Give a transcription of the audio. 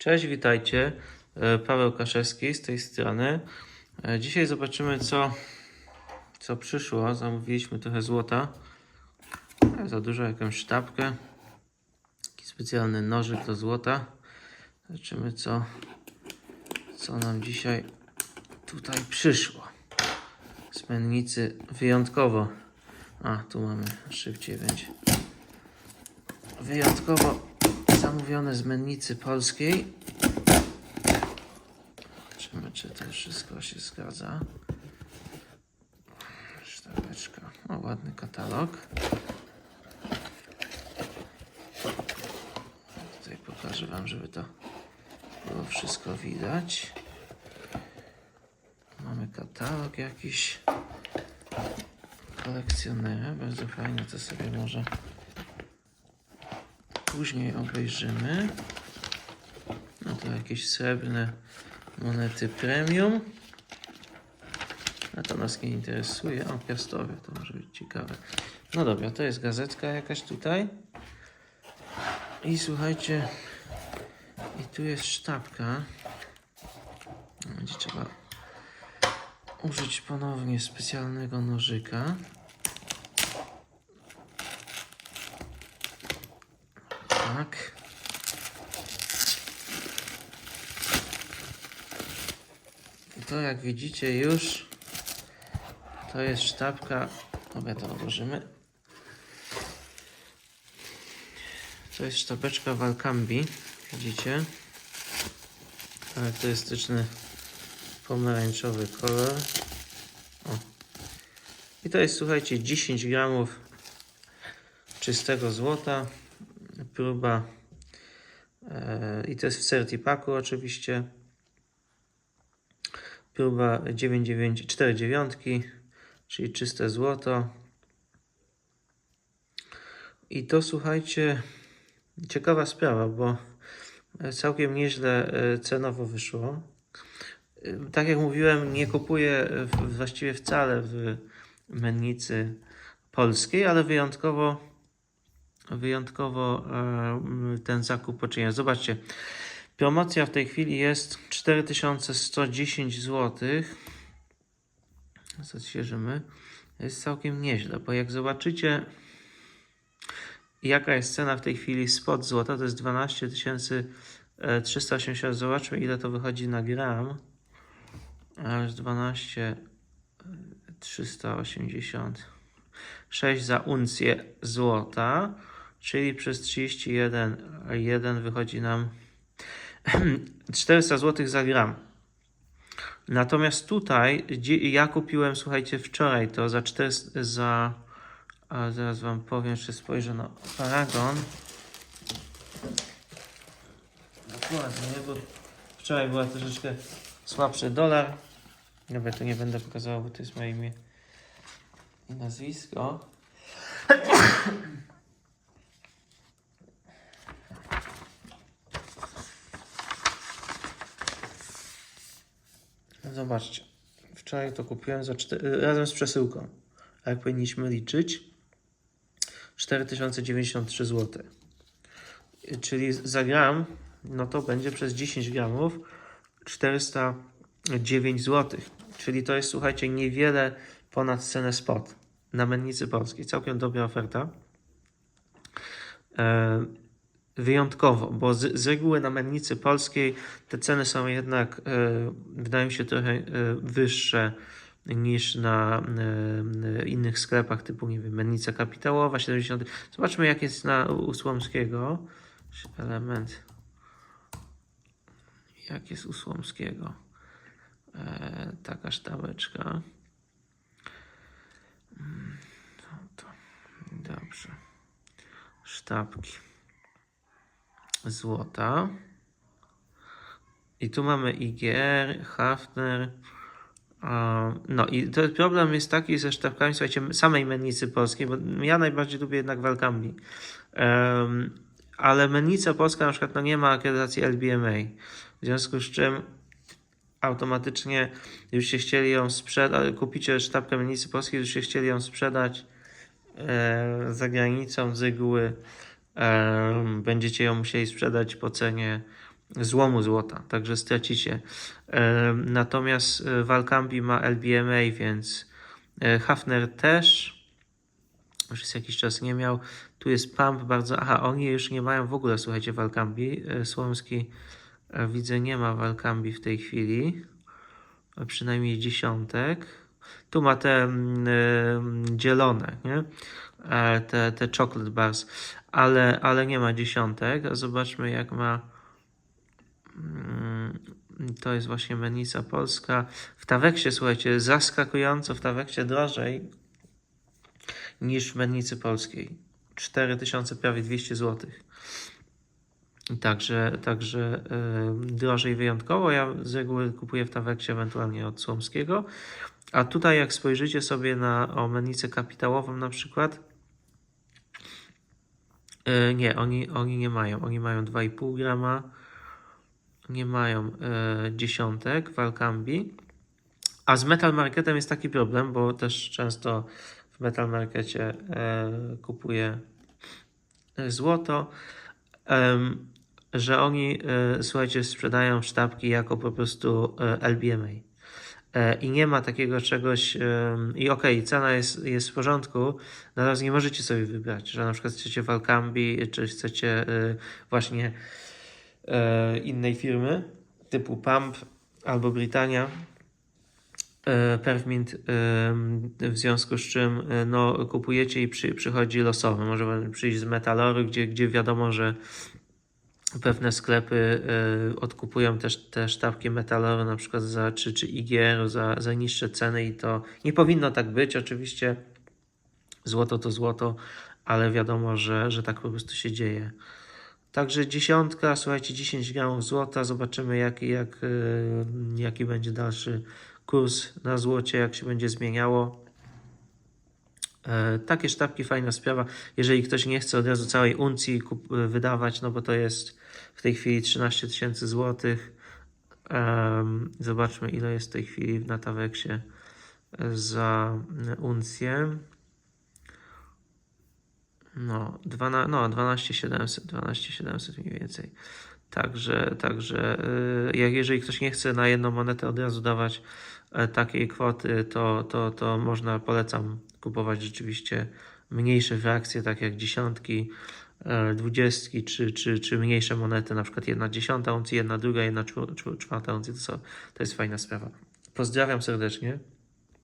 Cześć, witajcie. E, Paweł Kaszewski z tej strony. E, Dzisiaj zobaczymy, co, co przyszło. Zamówiliśmy trochę złota. E, Za dużo jakąś sztabkę. Taki specjalny nożyk do złota. Zobaczymy, co, co nam dzisiaj tutaj przyszło. Z wyjątkowo. A, tu mamy, szybciej będzie. Wyjątkowo zamówione z mennicy polskiej. Zobaczymy, czy to wszystko się zgadza. Sztabeczka. O, ładny katalog. Tutaj pokażę Wam, żeby to było wszystko widać. Mamy katalog jakiś kolekcjonera. Bardzo fajnie to sobie może później obejrzymy. No to jakieś srebrne monety premium. A to nas nie interesuje. O, piastowe, to może być ciekawe. No dobra, to jest gazetka jakaś tutaj. I słuchajcie, i tu jest sztabka. Będzie trzeba użyć ponownie specjalnego nożyka. Tak. I to jak widzicie już to jest sztabka. Dobra, to odłożymy. To jest sztabeczka Walkambi. Widzicie? Charakterystyczny pomarańczowy kolor. O. I to jest, słuchajcie, 10 gramów czystego złota. Próba e, i to jest w Certipaku oczywiście. Próba 9,49, czyli czyste złoto. I to słuchajcie, ciekawa sprawa, bo całkiem nieźle e, cenowo wyszło. E, Tak jak mówiłem, nie kupuję właściwie wcale w mennicy polskiej, ale wyjątkowo wyjątkowo e, ten zakup poczyniłem. Zobaczcie, promocja w tej chwili jest 4110 zł. Odświeżymy. Jest całkiem nieźle, bo jak zobaczycie jaka jest cena w tej chwili spod złota, to jest 12 380. Zobaczmy ile to wychodzi na gram. Aż 12 380. 6 za uncję złota, czyli przez 31,1 wychodzi nam 400 zł za gram. Natomiast tutaj ja kupiłem, słuchajcie, wczoraj to za 400, za zaraz wam powiem, jeszcze spojrzę na paragon. Dokładnie, bo wczoraj była troszeczkę słabszy dolar. Dobra, to nie będę pokazywał, bo to jest moje imię i nazwisko. Zobaczcie. Wczoraj to kupiłem za cztery, razem z przesyłką. A jak powinniśmy liczyć? 4093 zł. Czyli za gram, no to będzie przez 10 gramów 409 zł. Czyli to jest, słuchajcie, niewiele ponad cenę spot na mennicy polskiej. Całkiem dobra oferta. E, wyjątkowo, bo z, z reguły na mennicy polskiej te ceny są jednak, e, wydają się, trochę e, wyższe niż na e, innych sklepach typu, nie wiem, mennica kapitałowa 70. Zobaczmy, jak jest na u Słomskiego. Element. Jak jest u Słomskiego. E, taka sztabeczka. Mm, No dobrze. Sztabki. Złota. I tu mamy IGR, Hafner. No i to problem jest taki ze sztabkami, słuchajcie, samej mennicy polskiej, bo ja najbardziej lubię jednak Walkambi. Um, ale mennica polska na przykład no nie ma akredytacji LBMA. W związku z czym automatycznie już się chcieli ją sprzedać, kupicie sztabkę mennicy polskiej, już się chcieli ją sprzedać e, za granicą z reguły będziecie ją musieli sprzedać po cenie złomu złota, także stracicie. Natomiast e, Valcambi ma LBMA, więc e, Hafner też jest jakiś czas nie miał. Tu jest Pump bardzo. Aha, oni już nie mają w ogóle, słuchajcie, Valcambi. E, Słomski widzę, nie ma Valcambi w tej chwili. Przynajmniej dziesiątek. Tu ma te mm, e, dzielone, nie? E, Te, te chocolate bars, ale, ale nie ma dziesiątek. A Zobaczmy, jak ma. Mm, To jest właśnie Menica Polska. W Taweksie, słuchajcie, zaskakująco w Taweksie drożej niż w Mennicy Polskiej. 4000, prawie 200 zł. Także, także yy, drożej wyjątkowo. Ja z reguły kupuję w Taweksie, ewentualnie od Słomskiego. A tutaj jak spojrzycie sobie na o mennicę kapitałową na przykład, yy, nie, oni, oni nie mają. Oni mają 2,5 grama, nie mają yy, dziesiątek w. A z Metal Marketem jest taki problem, bo też często w Metal Markecie e, kupuję złoto, że oni, słuchajcie, sprzedają sztabki jako po prostu LBMA. E, I nie ma takiego czegoś. I okej, cena jest, jest w porządku, natomiast nie możecie sobie wybrać, że na przykład chcecie Valcambi, czy chcecie e, właśnie e, innej firmy typu Pump albo Britannia Perfmint, w związku z czym no, kupujecie i przy, przychodzi losowy. Może przyjść z Metaloru, gdzie, gdzie wiadomo, że pewne sklepy e, odkupują też te sztabki metalowe, na przykład za czy, czy IGR za, za niższe ceny i to nie powinno tak być. Oczywiście złoto to złoto, ale wiadomo, że, że tak po prostu się dzieje. Także dziesiątka, słuchajcie, 10 gramów złota. Zobaczymy, jaki, jak, y, jaki będzie dalszy kurs na złocie, jak się będzie zmieniało. E, Takie sztabki, fajna sprawa. Jeżeli ktoś nie chce od razu całej uncji kup- wydawać, no bo to jest w tej chwili 13 tysięcy złotych. Zobaczmy, ile jest w tej chwili na Taweksie za uncję. No, 12, no 12 700, 12 700 mniej więcej. Także, także jak jeżeli ktoś nie chce na jedną monetę od razu dawać e, takiej kwoty, to, to, to można, polecam kupować rzeczywiście mniejsze frakcje, tak jak dziesiątki, e, dwudziestki, czy, czy, czy mniejsze monety, na przykład jedna dziesiąta uncji, jedna druga, jedna czwarta uncji, to, są, to jest fajna sprawa. Pozdrawiam serdecznie.